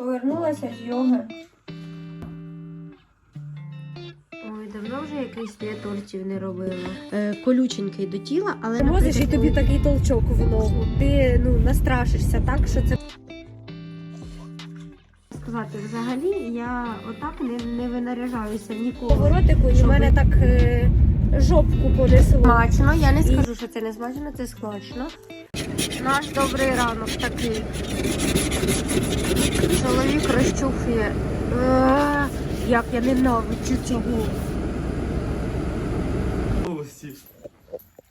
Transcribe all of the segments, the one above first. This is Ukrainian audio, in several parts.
Повернулася з йоги. Ой, давно вже якийсь я тортів не робила. Е, колюченький до тіла, але Возиш і тобі такий толчок в ногу. Ти ну настрашишся так, що це сказати, взагалі я отак не, не винаряжаюся ніколи. поворотику, і в мене так е, жопку понесло. Смачно, я не скажу, що це не смачно, це смачно. Наш добрий ранок такий. Чоловік розчухує. Е, Як я ненавиджу цього.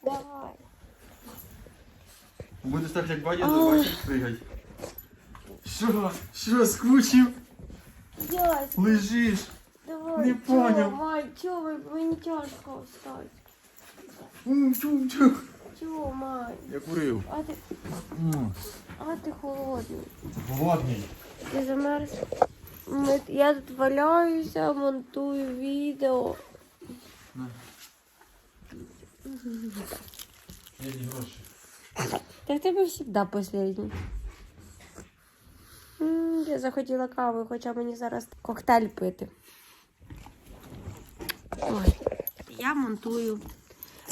Давай. Будеш так, як батя, то бачиш, пригай. Що? Що, скучив? Ясь, Лежиш? давай. Не поняв. Май, чого ви мені тяжко встати? Чум-чум. Май? Я курив. А ти, а ти холодний. Голодний. Ти замерз? Ми, я тут валяюся, монтую відео. Не гроші. Та в тебе завжди останній. Я захотіла кави, хоча мені зараз коктейль пити. Ой, я монтую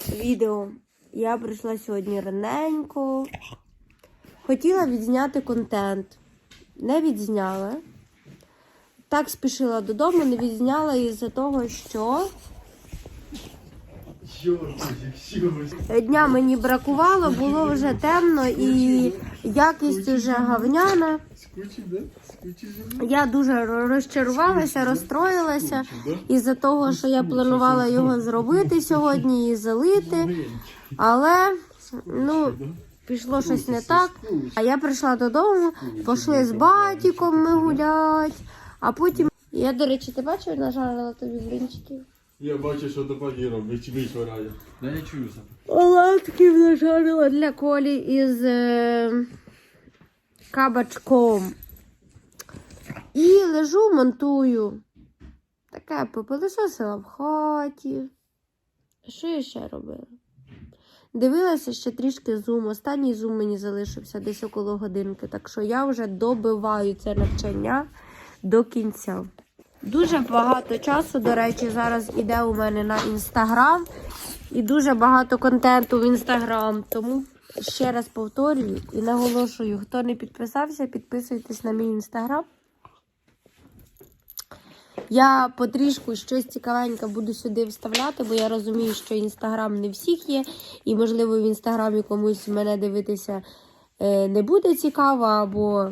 відео. Я прийшла сьогодні раненько. Хотіла відзняти контент. Не відзняла. Так спішила додому, не відзняла із-за того, що. Дня мені бракувало, було вже темно і якість вже гавняна. Я дуже розчарувалася, розстроїлася із-за того, що я планувала його зробити сьогодні і залити, але ну, пішло щось не так. А я прийшла додому, пішли з батіком ми гулять, а потім. Я, до речі, ти бачив, нажарила тобі блінчиків? Я бачу, що до пані робить, мій швирає. Да я чую сам. Оладків нажарила для колі із е, кабачком. І лежу, монтую. Таке попилисосила в хаті. Що я ще робила? Дивилася ще трішки зум. Останній зум мені залишився десь около годинки. Так що я вже добиваю це навчання до кінця. Дуже багато часу, до речі, зараз іде у мене на інстаграм. І дуже багато контенту в інстаграм. Тому ще раз повторюю і наголошую, хто не підписався, підписуйтесь на мій інстаграм. Я потрішку щось цікавеньке буду сюди вставляти, бо я розумію, що інстаграм не всіх є, і, можливо, в інстаграмі комусь мене дивитися е, не буде цікаво, або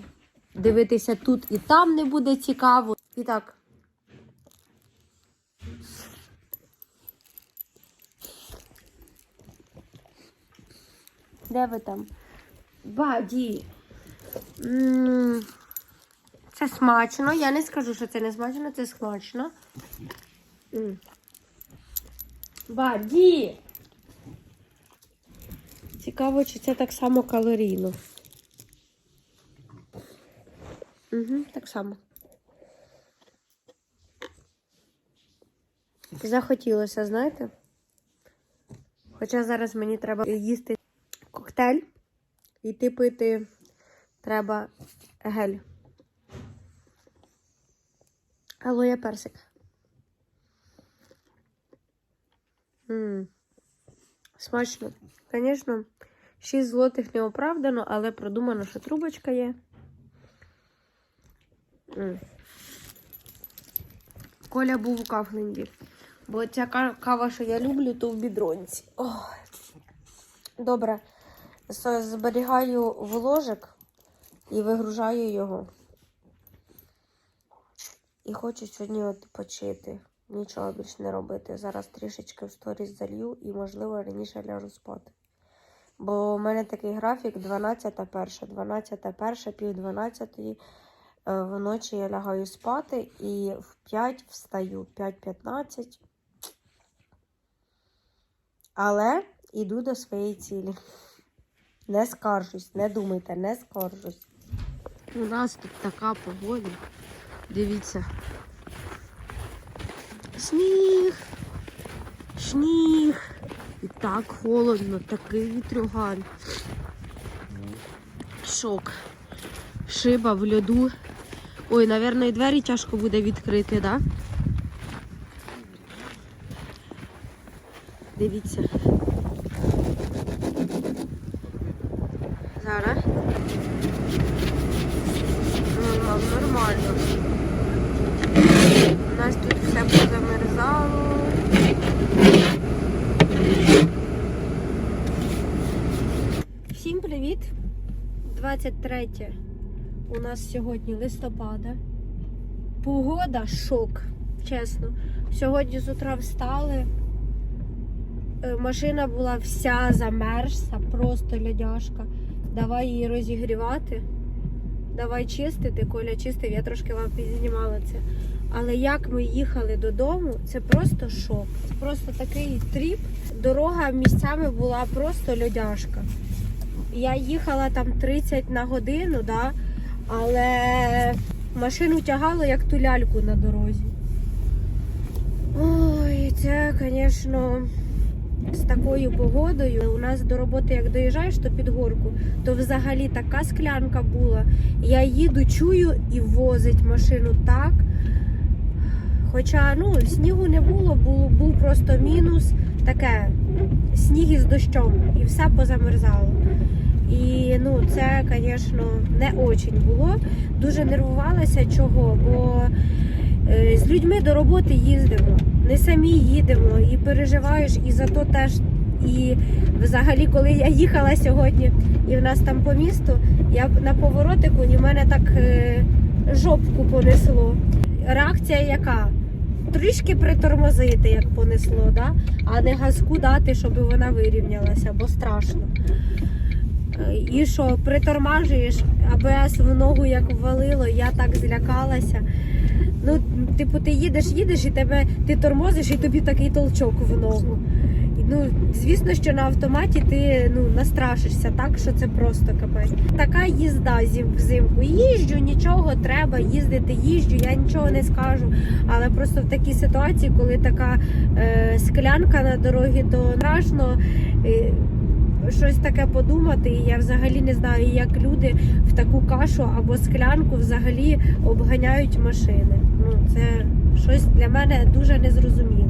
дивитися тут і там не буде цікаво. І так. Де ви там? Баді. М, Це смачно. Я не скажу, що це не смачно, це смачно. М. Баді. Цікаво, чи це так само калорійно. Угу, так само. Захотілося, знаєте? Хоча зараз мені треба їсти йти пити треба гель. Алоє персик. М, Смачно. Звісно, 6 злотих не оправдано, але продумано, що трубочка є. М. Коля був у Кафленді. Бо ця кава, що я люблю, то в бідронці. Ой. Добре. Зберігаю в ложик і вигружаю його. І хочу сьогодні от почити. Нічого більше не робити. Зараз трішечки в сторіс залью і, можливо, раніше ляжу спати. Бо у мене такий графік 12 перша, 12 перша, пів 12 вночі я лягаю спати і в 5 встаю, 5.15. Але йду до своєї цілі. Не скаржусь, не думайте, не скаржусь. У нас тут така погода. Дивіться. Сніг. Сніг. І так холодно, такий вітрюган. Шок. Шиба в льоду. Ой, напевно, і двері тяжко буде відкрити, да? Дивіться. Зараз. Нормально, нормально. У нас тут все позамерзало. Всім привіт! 23 у нас сьогодні листопада. Погода шок, чесно. Сьогодні з утра встали. Е, Машина була вся замерзла, просто лядяшка. Давай її розігрівати. Давай чистити. Коля чистив, я трошки вам підзнімала це. Але як ми їхали додому, це просто шок. Це просто такий тріп. Дорога місцями була просто льодяшка. Я їхала там 30 на годину, да? але машину тягало як ту ляльку на дорозі. Ой, це, звісно, з такою погодою. У нас до роботи, як доїжджаєш, то під горку, то взагалі така склянка була. Я їду, чую і возить машину так. Хоча ну, снігу не було, був, був просто мінус, таке сніг із дощом, і все позамерзало. І ну, це, звісно, не очень було. Дуже нервувалася чого, бо е, з людьми до роботи їздимо, не самі їдемо і переживаєш, і за то теж. І взагалі, коли я їхала сьогодні, і в нас там по місту, я на поворотику, і в мене так е, жопку понесло. Реакція яка? Трішки притормозити, як понесло, да? а не газку дати, щоб вона вирівнялася, бо страшно. Е, І що, притормажуєш, АБС в ногу як ввалило, я так злякалася. Ну, типу, ти їдеш, їдеш, і тебе ти тормозиш, і тобі такий толчок в ногу. Ну, звісно, що на автоматі ти ну, настрашишся, так що це просто капець. Така їзда зим- взимку. Їжджу, нічого треба їздити, їжджу, я нічого не скажу. Але просто в такій ситуації, коли така е, склянка на дорогі, то страшно. Е, щось таке подумати, і я взагалі не знаю, як люди в таку кашу або склянку взагалі обганяють машини. Ну, це щось для мене дуже незрозуміле.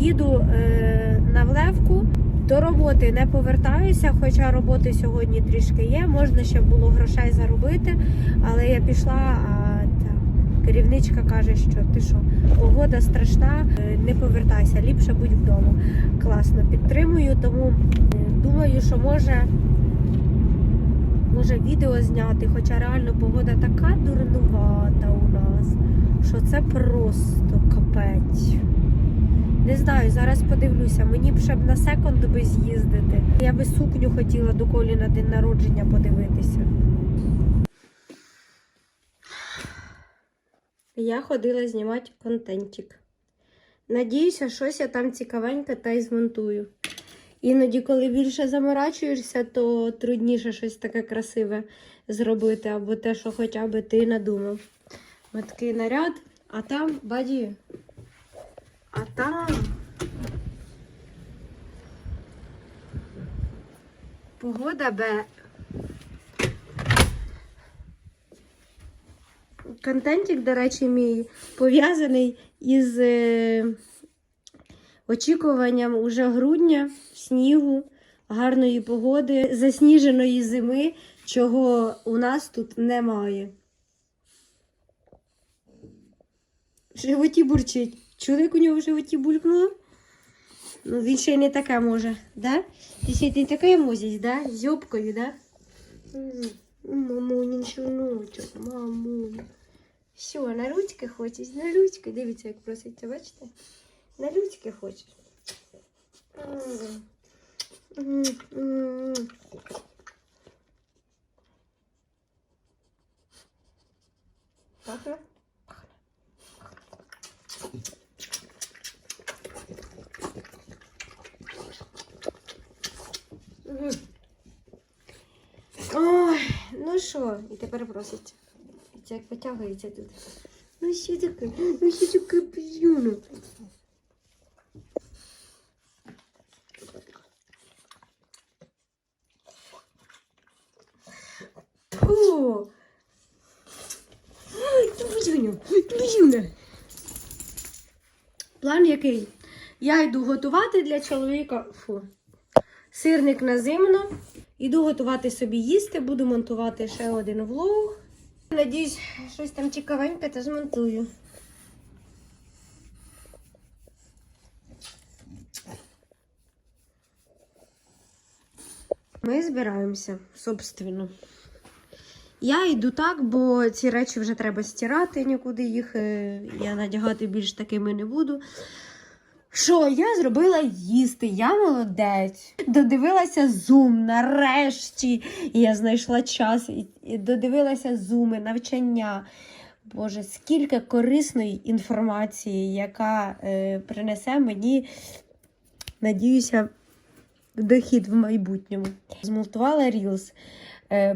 Їду е, на влевку, до роботи не повертаюся, хоча роботи сьогодні трішки є. Можна ще було грошей заробити, але я пішла, керівничка каже, що ти що, погода страшна, е, не повертайся, ліпше будь вдома. Класно, підтримую, тому думаю, що може, може відео зняти, хоча реально погода така дурнувата у нас, що це просто капець. Не знаю, зараз подивлюся. Мені б ще б на секунд би з'їздити. Я би сукню хотіла до колі на день народження подивитися. Я ходила знімати контентик. Надіюся, щось я там цікавеньке та й змонтую. Іноді, коли більше заморачуєшся, то трудніше щось таке красиве зробити, або те, що хоча б ти надумав. Ось такий наряд, а там баді. А там. Погода бе. Контентик, до речі, мій пов'язаний із е, очікуванням уже грудня, снігу, гарної погоди, засніженої зими, чого у нас тут немає. В животі бурчить. Як у нього в животі булькнуло? Ну, він ще й не таке може, да? Ти ще й не таке мозість, да? З йобкою, да? М, Мамунін щуночок, мамунь. Що, на ручки хочеш? На ручки. Дивіться, як проситься, бачите? На ручки хочеш. М. М, м. Пахне? Мгм. Ой, ну що, і тепер просить. Це як потягується тут. Ну що таке? Ну що таке п'юно? Фу. Дюню, Дюня. План який? Я йду готувати для чоловіка. Фу. Сирник на зимно. Іду готувати собі їсти, буду монтувати ще один влог. Надіюсь, щось там цікавеньке та змонтую. Ми збираємося, собственно. Я йду так, бо ці речі вже треба стирати, нікуди їх е, я надягати більш такими не буду. Що я зробила їсти? Я молодець. Додивилася зум нарешті. Я знайшла час і, додивилася зуми, навчання. Боже, скільки корисної інформації, яка е, принесе мені, надіюся, дохід в майбутньому. Змонтувала Reels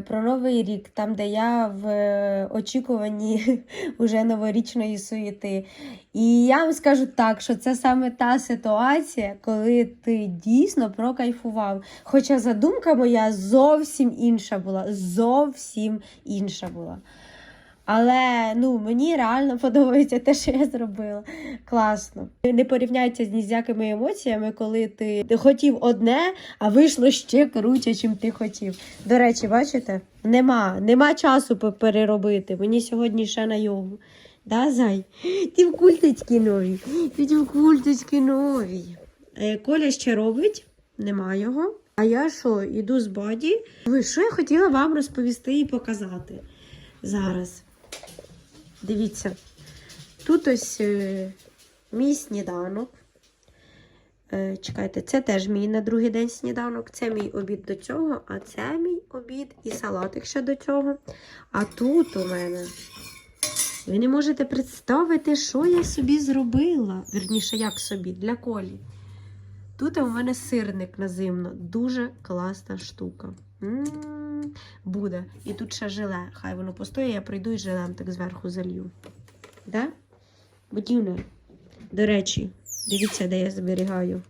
про Новий рік, там, де я в е, очікуванні уже новорічної суєти. І я вам скажу так, що це саме та ситуація, коли ти дійсно прокайфував. Хоча задумка моя зовсім інша була. Зовсім інша була. Але ну, мені реально подобається те, що я зробила. Класно. Не порівняйте з ніякими емоціями, коли ти, ти хотів одне, а вийшло ще круче, чим ти хотів. До речі, бачите? Нема, нема часу переробити. Мені сьогодні ще на йогу. Да, зай? Ти в культочки нові. Ти в культочки нові. Е, Коля ще робить, нема його. А я що, іду з баді? Ви що я хотіла вам розповісти і показати зараз. Дивіться, тут ось е, мій сніданок. Е, чекайте, це теж мій на другий день сніданок. Це мій обід до цього, а це мій обід і салатик ще до цього. А тут у мене. Ви не можете представити, що я собі зробила. Вірніше, як собі, для колі. Тут у мене сирник на зимно. Дуже класна штука. М, Буде. І тут ще желе. Хай воно постоє, я прийду і желем так зверху залью. Да? Будівне. До речі, дивіться, де я зберігаю.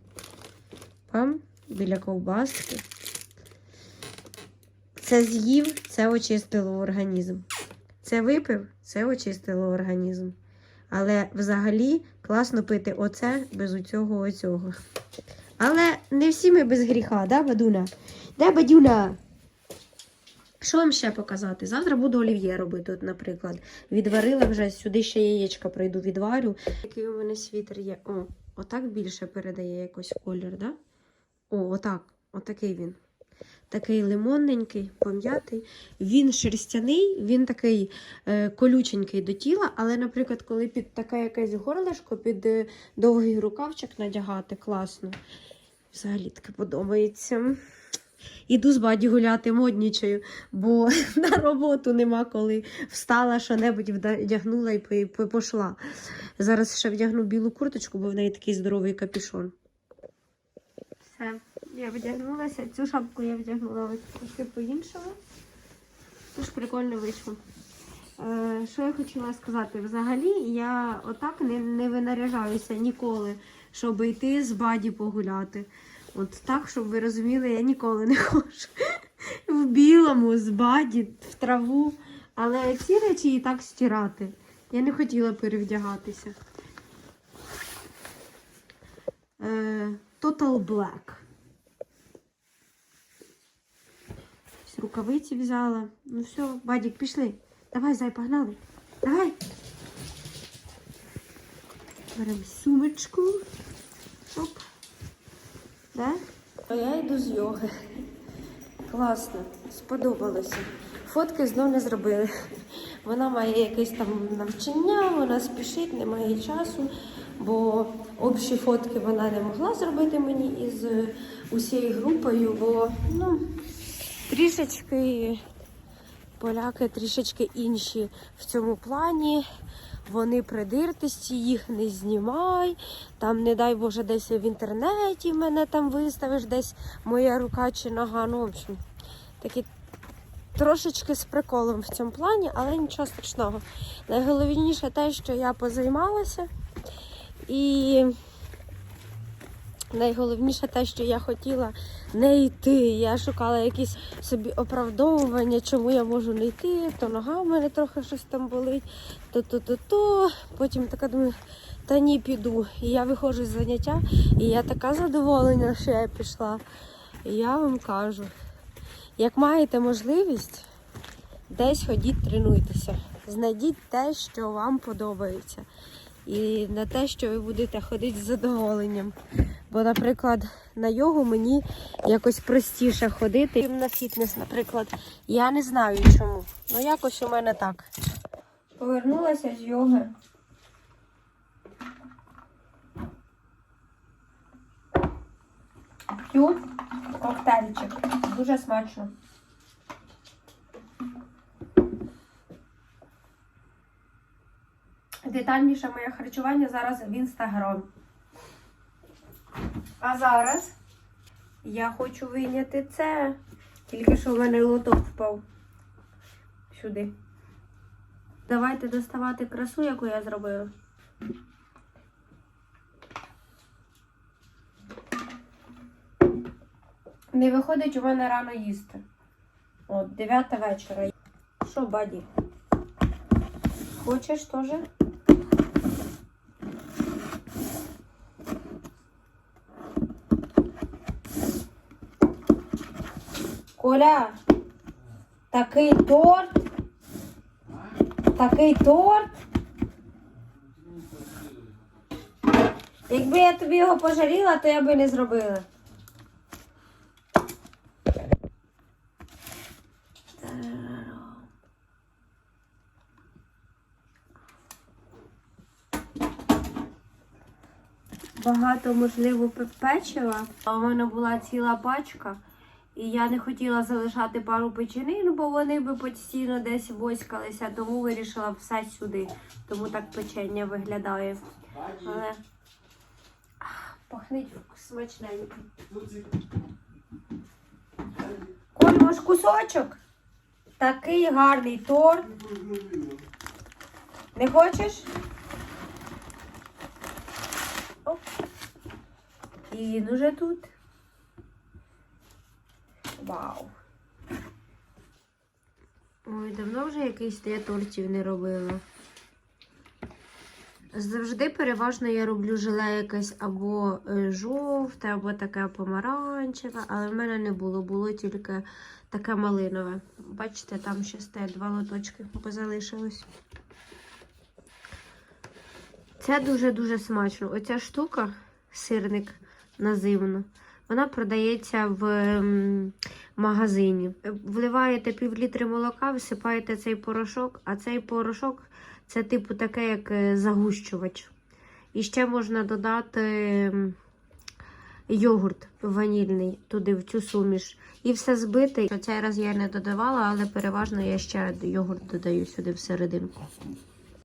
Пам, біля ковбаски. Це з'їв, це очистило організм. Це випив, це очистило організм. Але взагалі класно пити оце без оцього оцього. Але не всі ми без гріха, да, Бадуна? Де Бадюна? Що вам ще показати? Завтра буду олів'є робити, от, наприклад. Відварила вже сюди ще яєчка прийду, відварю. Який у мене світер є. О, отак більше передає якось колір, да? О, отак. Отакий він. Такий лимонненький, пом'ятий. Він шерстяний, він такий е, колюченький до тіла, але, наприклад, коли під таке якесь горлишко, під е, довгий рукавчик надягати, класно. Взагалі таке подобається. Іду з баді гуляти, моднічаю, бо на роботу нема коли. Встала, що-небудь вда- вдягнула і пи- Зараз ще вдягну білу курточку, бо в неї такий здоровий капюшон. Все, я вдягнулася. Цю шапку я вдягнула ось трошки по-іншому. Тож прикольно вийшло. Е, що я хотіла сказати? Взагалі я отак не, не винаряжаюся ніколи, щоб йти з баді погуляти. От так, щоб ви розуміли, я ніколи не ходжу в білому, з баді, в траву. Але ці речі і так стирати. Я не хотіла перевдягатися. Е, Total Black. Рукавиці взяла. Ну все, Бадік, пішли. Давай, зай, погнали. Давай. Беремо сумочку. Оп. Да? А я йду з йоги. Класно, сподобалося. Фотки знов не зробили. Вона має якесь там навчання, вона спішить, немає часу, бо общі фотки вона не могла зробити мені із е, усією групою, бо ну, трішечки поляки трішечки інші в цьому плані. Вони придиртисті, їх не знімай. Там, не дай Боже, десь в інтернеті мене там виставиш, десь моя рука чи нога. Ну, в общем, такі трошечки з приколом в цьому плані, але нічого страшного. Найголовніше те, що я позаймалася і Найголовніше те, що я хотіла не йти. Я шукала якісь собі оправдовування, чому я можу не йти, то нога в мене трохи щось там болить, то то то то Потім така думаю, та ні, піду. І я виходжу з заняття, і я така задоволена, що я пішла. І я вам кажу, як маєте можливість, десь ходіть, тренуйтеся. Знайдіть те, що вам подобається. І на те, що ви будете ходити з задоволенням. Бо, наприклад, на йогу мені якось простіше ходити. Чим На фітнес, наприклад, я не знаю чому. Ну якось у мене так. Повернулася з йоги. П'ю коктейльчик. Дуже смачно. Детальніше моє харчування зараз в інстаграм. А зараз я хочу вийняти це. Тільки що в мене лоток впав сюди. Давайте доставати красу, яку я зробила. Не виходить у мене рано їсти. От, 9 вечора. Що, баді? Хочеш теж? Коля, такий торт. Такий торт. Якби я тобі його пожаліла, то я би не зробила. Багато, можливо, печива. У мене була ціла пачка. І я не хотіла залишати пару печенин, бо вони би постійно десь воськалися, тому вирішила все сюди. Тому так печення виглядає. Але пахнить смачненько. Коль, може кусочок? Такий гарний торт. Не хочеш? Оп. І він уже тут. Вау. Ой, давно вже якийсь я тортів не робила. Завжди переважно я роблю желе якесь або е, жовте, або таке помаранчеве, але в мене не було, було тільки таке малинове. Бачите, там ще стоять два лоточки позалишилось. Це дуже-дуже смачно. Оця штука, сирник називно, вона продається в ем, магазині. Вливаєте пів літри молока, висипаєте цей порошок, а цей порошок це типу таке, як е, загущувач. І ще можна додати ем, йогурт ванільний туди, в цю суміш. І все збити. Цей раз я не додавала, але переважно я ще йогурт додаю сюди всерединку.